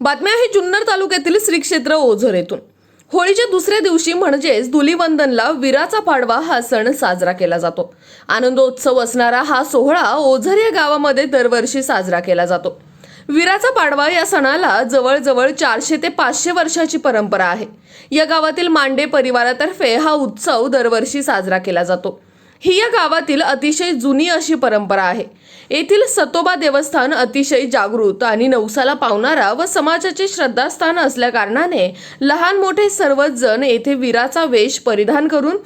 बातम्या आहे जुन्नर तालुक्यातील श्री क्षेत्र ओझर येथून. होळीच्या दुसऱ्या दिवशी म्हणजेच धुलीवंदनला विराचा पाडवा हा सण साजरा केला जातो. आनंदोत्सव असणारा हा सोहळा ओझर या गावामध्ये दरवर्षी साजरा केला जातो. विराचा पाडवा या सणाला जवळजवळ चारशे ते पाचशे वर्षाची परंपरा आहे. या गावातील मांडे परिवारातर्फे हा उत्सव दरवर्षी साजरा केला जातो. ही या गावातील अतिशय जुनी अशी परंपरा आहे. येथील सतोबा देवस्थान अतिशय जागृत आणि नवसाला पावणारा व समाजाचे श्रद्धास्थान असल्या कारणाने लहान मोठे सर्वच जण येथे वीराचा वेश परिधान करून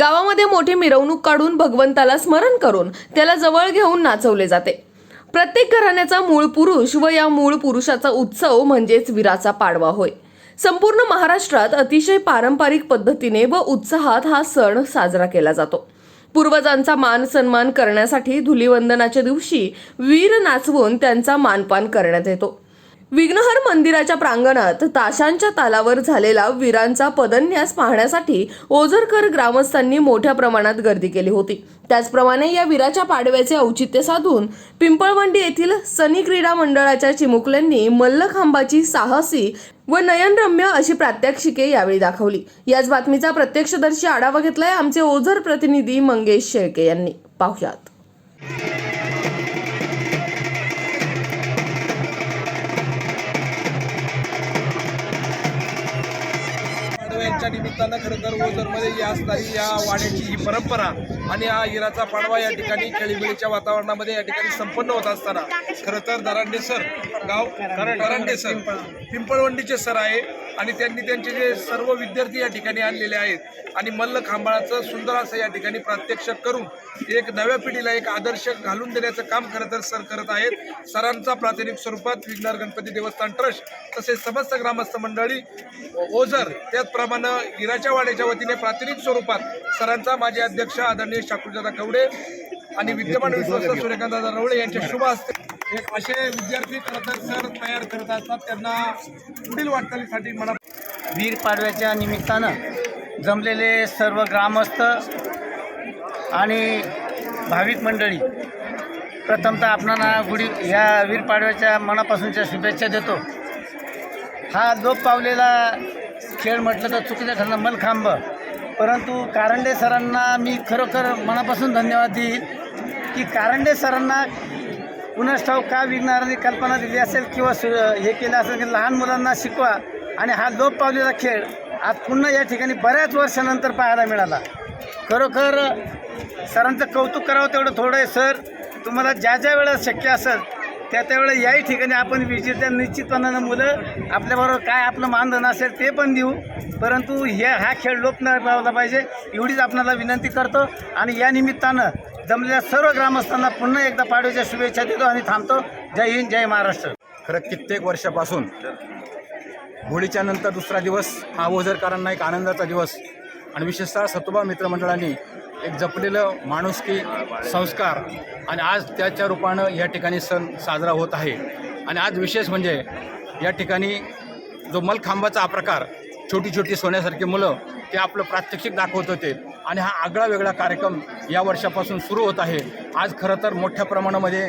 गावामध्ये मोठी मिरवणूक काढून भगवंताला स्मरण करून त्याला जवळ घेऊन नाचवले जाते. प्रत्येक घराण्याचा मूळ पुरुष व या मूळ पुरुषाचा उत्सव म्हणजेच वीराचा पाडवा होय. संपूर्ण महाराष्ट्रात अतिशय पारंपरिक पद्धतीने व उत्साहात हा सण साजरा केला जातो. पूर्वजांचा मान सन्मान करण्यासाठी धुलीवंदनाच्या दिवशी वीर नाचवून त्यांचा मानपान करण्यात येतो. विघ्नहर मंदिराच्या प्रांगणात ताशांच्या तालावर झालेला वीरांचा पदन्यास पाहण्यासाठी ओझरकर ग्रामस्थांनी मोठ्या प्रमाणात गर्दी केली होती. त्याचप्रमाणे या वीराच्या पाडव्याचे औचित्य साधून पिंपळवंडी येथील सनी क्रीडा मंडळाच्या चिमुकल्यांनी मल्लखांबाची साहसी व नयनरम्य अशी प्रात्यक्षिके यावेळी दाखवली. याच बातमीचा प्रत्यक्षदर्शी आढावा घेतलाय आमचे ओझर प्रतिनिधी मंगेश शेळके यांनी. पाहुयात. पाडव्यांच्या निमित्तानं खरं तर ओझरमध्ये या असणारी या वाड्याची ही परंपरा आणि हा हिराचा पाडवा या ठिकाणी खेळीमेळीच्या वातावरणामध्ये या ठिकाणी संपन्न होत असताना खरं तर दरांडे सर गाव दरांडे सर पिंपळवंडीचे सर आहे. आणि त्यांनी त्यांचे जे सर्व विद्यार्थी या ठिकाणी आणलेले आहेत आणि मल्ल खांबाळाचं सुंदर असं या ठिकाणी प्रात्यक्षिक करून एक नव्या पिढीला एक आदर्श घालून देण्याचं काम खरं तर सर करत आहेत. सरांचा प्रातिनिधिक स्वरूपात विघ्नर गणपती देवस्थान ट्रस्ट तसेच समस्त ग्रामस्थ मंडळी ओझर त्याचप्रमाणे हिराच्या वाड्याच्या वतीने प्रातिनिधिक स्वरूपात सरांचा माजी अध्यक्ष आदरणीय शाकुरदादा कवडे आणि विद्यमान विश्वस्त सूर्यकांतदादा रवळे यांच्या शुभ हस्ते एक असे विद्यार्थी खरं तर सर तयार करत असतात. त्यांना पुढील वाटचालीसाठी मला वीर पाडव्याच्या निमित्तानं जमलेले सर्व ग्रामस्थ आणि भाविक मंडळी प्रथमतः आपणाला गुढी ह्या वीर पाडव्याच्या मनापासूनच्या शुभेच्छा देतो. हा लोप पावलेला खेळ म्हटलं तर चुकीचं ठरलं मलखांब. परंतु कारंडे सरांना मी खरोखर मनापासून धन्यवाद देईल की कारंडे सरांना कुणास ठाऊक का विघ्नारांनी कल्पना दिली असेल किंवा सु हे केलं असेल की लहान मुलांना शिकवा आणि हा लोप पावलेला खेळ आज पुन्हा या ठिकाणी बऱ्याच वर्षानंतर पाहायला मिळाला. खरोखर सरांचं कौतुक करावं तेवढं थोडं आहे सर. तुम्हाला ज्या ज्या वेळेस शक्य असेल त्या त्यावेळेस याही ठिकाणी आपण विजेत्या निश्चितपणानं मुलं आपल्याबरोबर काय आपलं मानधन असेल ते पण देऊ. परंतु हे हा खेळ लोप न पावला पाहिजे एवढीच आपणाला विनंती करतो. आणि या निमित्तानं जमलेल्या सर्व ग्रामस्थांना पुन्हा एकदा पाडव्याच्या शुभेच्छा देतो आणि थांबतो. जय हिंद जय महाराष्ट्र. खरं कित्येक वर्षापासून होळीच्या नंतर दुसरा दिवस हा ओझरकरांना एक आनंदाचा दिवस. आणि विशेषतः सतुबा मित्रमंडळांनी एक जपलेलं माणुसकी संस्कार आणि आज त्याच्या रूपानं या ठिकाणी सण साजरा होत आहे. आणि आज विशेष म्हणजे या ठिकाणी जो मलखांबाचा हा प्रकार छोटी छोटी सोन्यासारखी मुलं ते आपलं प्रात्यक्षिक दाखवत होते आणि हा आगळा वेगळा कार्यक्रम या वर्षापासून सुरू होत आहे. आज खरं तर मोठ्या प्रमाणामध्ये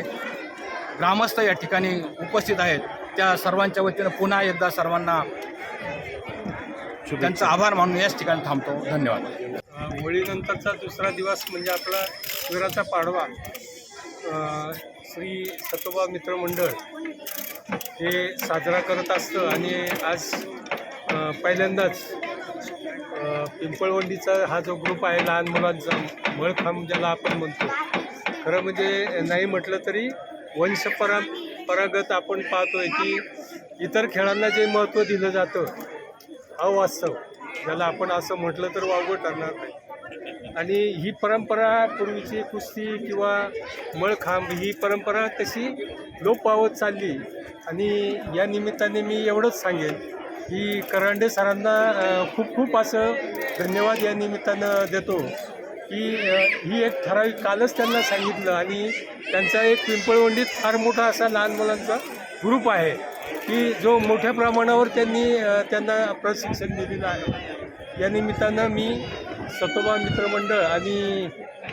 ग्रामस्थ या ठिकाणी उपस्थित आहेत. त्या सर्वांच्या वतीनं पुन्हा एकदा सर्वांना त्यांचा आभार मानून याच ठिकाणी थांबतो. धन्यवाद. होळीनंतरचा दुसरा दिवस म्हणजे आपला शिवराचा पाडवा. श्री सतोबा मित्र मंडळ हे साजरा करत असतं आणि आज पहिल्यांदाच पिंपळवंडीचा हा जो ग्रुप आहे लहान मुलांचा मळखांब ज्याला आपण म्हणतो. खरं म्हणजे नाही म्हटलं तरी वंशपरा परागत आपण पाहतोय की इतर खेळांना जे महत्त्व दिलं जातं अवास्तव ज्याला आपण असं म्हटलं तर वावगं ठरणार नाही. आणि ही परंपरा पूर्वीची कुस्ती किंवा मळखांब ही परंपरा तशी लोप पावत चालली. आणि या निमित्ताने मी एवढंच सांगेन की करांडे सरांना खूप खूप असं धन्यवाद या निमित्तानं देतो की ही एक ठराविक कालच त्यांना सांगितलं आणि त्यांचा एक पिंपळवंडीत फार मोठा असा लहान मुलांचा ग्रुप आहे की जो मोठ्या प्रमाणावर त्यांनी त्यांना प्रशिक्षण दिलेलं आहे. या निमित्तानं मी सतोबा मित्रमंडळ आणि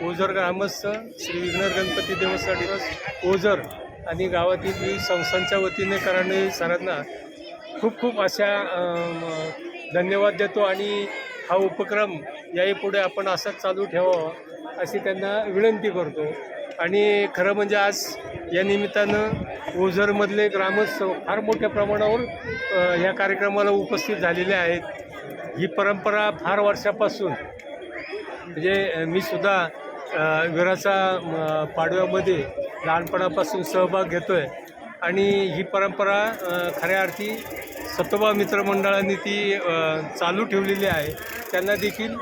ओझर ग्रामस्थ श्री विघ्नर गणपती देवस्थान दिवस ओझर आणि गावातील विविध संस्थांच्या वतीने करांडे सरांना खूप खूप अशा धन्यवाद देतो आणि हा उपक्रम याही पुढे आपण असंच चालू ठेवावा अशी त्यांना विनंती करतो. आणि खरं म्हणजे आज या निमित्तानं ओझरमधले ग्रामस्थ फार मोठ्या प्रमाणावर या कार्यक्रमाला उपस्थित झालेले आहेत. ही परंपरा फार वर्षापासून म्हणजे मी सुद्धा विराचा पाडव्यामध्ये लहानपणापासून सहभाग घेतो आहे आणि ही परंपरा खऱ्या अर्थी सतोबा मित्रमंडळांनी ती चालू ठेवलेली आहे. त्यांना देखील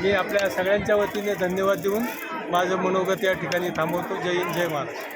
मी आपल्या सगळ्यांच्या वतीने धन्यवाद देऊन माझं मनोगत या ठिकाणी थांबवतो. जय हिंद जय महाराष्ट्र.